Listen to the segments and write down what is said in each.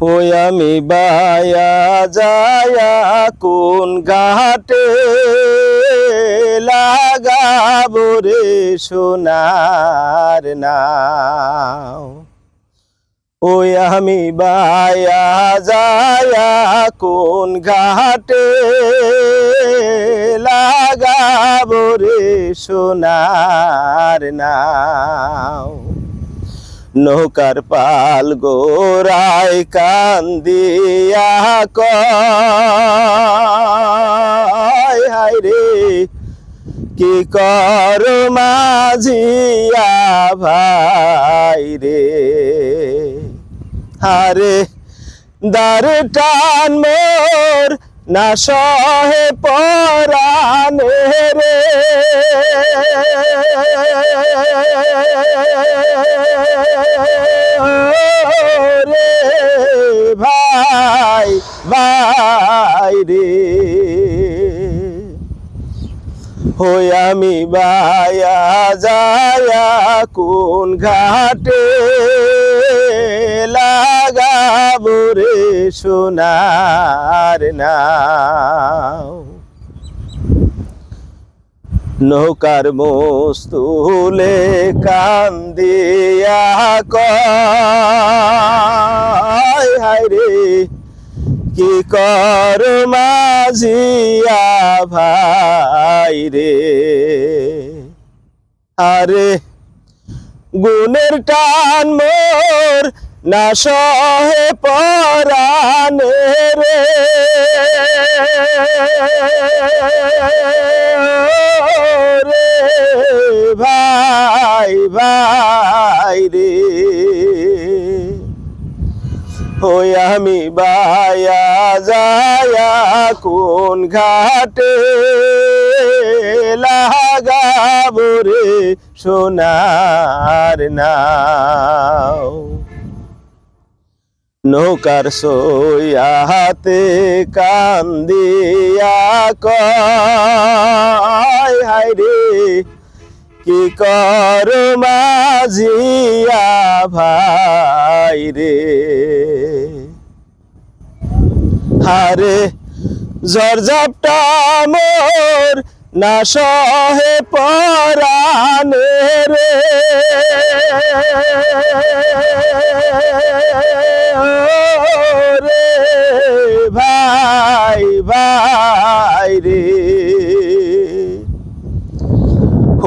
ওই আমি বায়া যায়া কোন ঘাটে লাগাবো রে সোনার নাও ওই আমি বায়া যায়া কোন ঘাটে লাগাবো রে সোনার নাও নৌকার পাল গোরায় কান্দিয়া হায় রে, কি কর মাঝিয়া ভাই রে? হারে দার টান মোর না সহে পরানে রে। ভাই ভাই রে। হই আমি বায়া যায়া কোন ঘাটে লাগাবো রে সোনার নাও। নৌকার মস্তুলে কান্দিয়া কয়, হায় রে, কি কর মাঝিয়া ভাই রে? আরে, গুণের টান মোর না সহে পরানে রে ভাই ভাই রে। ওই আমি বায়া যায়া কোন ঘাটে লাগাবো রে সোনার নাও। নৌকার সইয়া হাতে কান্দিয়া কয়, হায় রে, কি কর মাঝিয়া ভাই রে? হারে, জর্জাপটা মোর না সহে পরানে রে। রে।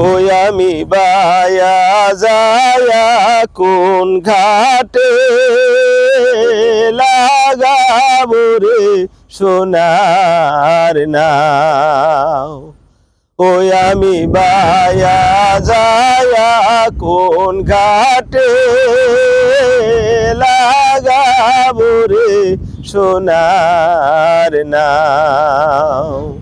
ওই আমি বায়া যায়া কোন ঘাটে লাগাবো রে সোনার নাও। ওই আমি বায়া যায়া কোন ঘাটে লাগাবো রে সোনার নাও।